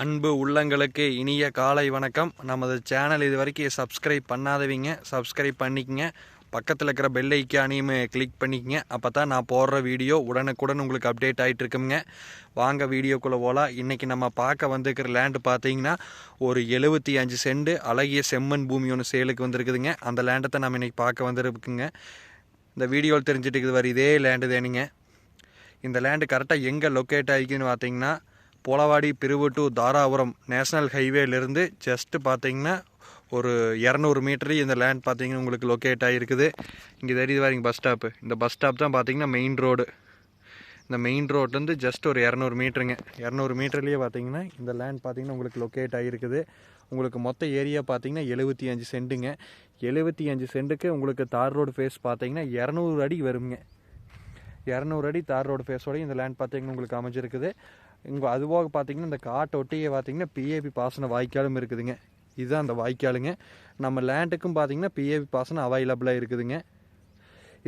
அன்பு உள்ளங்களுக்கு இனிய காலை வணக்கம். நமது சேனல் இது வரைக்கும் சப்ஸ்கிரைப் பண்ணாதவங்க. சப்ஸ்கிரைப் பண்ணிக்கங்க. பக்கத்தில் இருக்கிற பெல் ஐக்கானையும் கிளிக் பண்ணிக்கங்க. அப்போ தான் நான் போடுற வீடியோ உடனுக்குடன் உங்களுக்கு அப்டேட் ஆகிட்டு இருக்குங்க வாங்க வீடியோக்குள்ளே போகலாம் இன்றைக்கி நம்ம பார்க்க வந்திருக்கிற லேண்டு பார்த்தீங்கன்னா ஒரு எழுபத்தி அஞ்சு செண்டு அழகிய செம்மண் பூமி ஒன்று சேலுக்கு வந்திருக்குதுங்க. அந்த லேண்டை தான் நம்ம இன்றைக்கி பார்க்க வந்திருக்குங்க. இந்த வீடியோவில் தெரிஞ்சுட்டு இருக்குது வர இதே லேண்டு தேனுங்க. இந்த லேண்டு கரெக்டாக எங்கே லொக்கேட் ஆகிக்குன்னு பார்த்தீங்கன்னா போலவாடி பிரிவு தாராபுரம் நேஷனல் ஹைவேலேருந்து ஜஸ்ட்டு பார்த்தீங்கன்னா ஒரு இரநூறு மீட்டர் இந்த லேண்ட் பார்த்தீங்கன்னா உங்களுக்கு லொக்கேட் ஆகிருக்குது இங்கே தெரியுது வரீங்க பஸ் ஸ்டாப்பு இந்த பஸ் ஸ்டாப் தான் பார்த்தீங்கன்னா மெயின் ரோடு இந்த மெயின் ரோட்லேருந்து ஜஸ்ட் ஒரு இரநூறு மீட்டருங்க. இரநூறு மீட்டர்லேயே பார்த்தீங்கன்னா இந்த லேண்ட் பார்த்தீங்கன்னா உங்களுக்கு லொக்கேட் ஆகிருக்குது உங்களுக்கு மொத்த ஏரியா பார்த்தீங்கன்னா எழுபத்தி அஞ்சு சென்ட்டுங்க. எழுபத்தி அஞ்சு சென்ட்டுக்கு உங்களுக்கு தார் ரோடு ஃபேஸ் பார்த்தீங்கன்னா இரநூறு அடி வருங்க. இரநூறு அடி தார் ரோடு ஃபேஸோடய இந்த லேண்ட் பார்த்தீங்கன்னா உங்களுக்கு அமைஞ்சிருக்குது. இங்கே அதுபோக பார்த்தீங்கன்னா இந்த காட்டை ஒட்டியே பார்த்தீங்கன்னா பிஏபி பாசன வாய்க்காலும் இருக்குதுங்க. இதுதான் அந்த வாய்க்காலுங்க. நம்ம லேண்டுக்கும் பார்த்தீங்கன்னா பிஏபி பாசனம் அவைலபிளாக இருக்குதுங்க.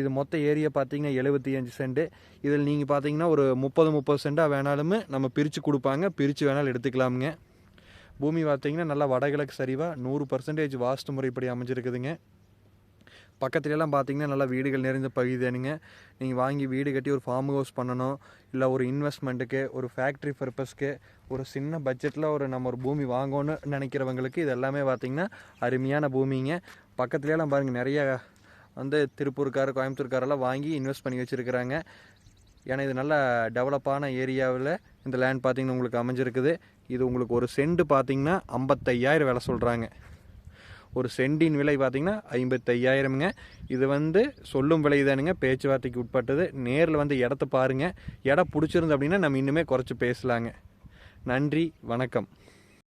இது மொத்த ஏரியா பார்த்தீங்கன்னா எழுபத்தி அஞ்சு சென்ட். இதில் நீங்கள் பார்த்தீங்கன்னா ஒரு முப்பது முப்பது சென்டாக வேணாலுமே நம்ம பிரித்து கொடுப்பாங்க. பிரித்து வேணாலும் எடுத்துக்கலாமுங்க. பூமி பார்த்தீங்கன்னா நல்லா வடகிழக்கு சரிவாக நூறு பர்சன்டேஜ் வாஸ்து முறைப்படி அமைஞ்சிருக்குதுங்க. பக்கத்துலலாம் பார்த்தீங்கன்னா நல்லா வீடுகள் நிறைந்த பகுதிதானுங்க நீங்கள் வாங்கி வீடு கட்டி ஒரு ஃபார்ம் ஹவுஸ் பண்ணணும் இல்லை ஒரு இன்வெஸ்ட்மெண்ட்டுக்கு ஒரு ஃபேக்ட்ரி பர்பஸ்க்கு ஒரு சின்ன பட்ஜெட்டில் ஒரு நம்ம ஒரு பூமி வாங்கணும்னு நினைக்கிறவங்களுக்கு இது எல்லாமே பார்த்திங்கன்னா அருமையான பூமிங்க. பக்கத்துலலாம் பாருங்கள் நிறைய வந்து திருப்பூர்கார் கோயம்புத்தூர்காரெல்லாம் வாங்கி இன்வெஸ்ட் பண்ணி வச்சுருக்கிறாங்க. ஏன்னா இது நல்லா டெவலப்பான ஏரியாவில் இந்த லேண்ட் பார்த்தீங்கன்னா உங்களுக்கு அமைஞ்சிருக்குது. இது உங்களுக்கு ஒரு சென்ட் பார்த்தீங்கன்னா ஐம்பத்தையாயிரம் விலை சொல்கிறாங்க ஒரு சென்டின் விலை பார்த்தீங்கன்னா ஐம்பத்தையாயிரமுங்க. இது வந்து சொல்லும் விலை தானுங்க. பேச்சுவார்த்தைக்கு உட்பட்டது. நேரில் வந்து இடத்த பாருங்கள் இடம் பிடிச்சிருந்து அப்படின்னா நம்ம இன்னுமே குறைச்சி பேசலாங்க. நன்றி. வணக்கம்.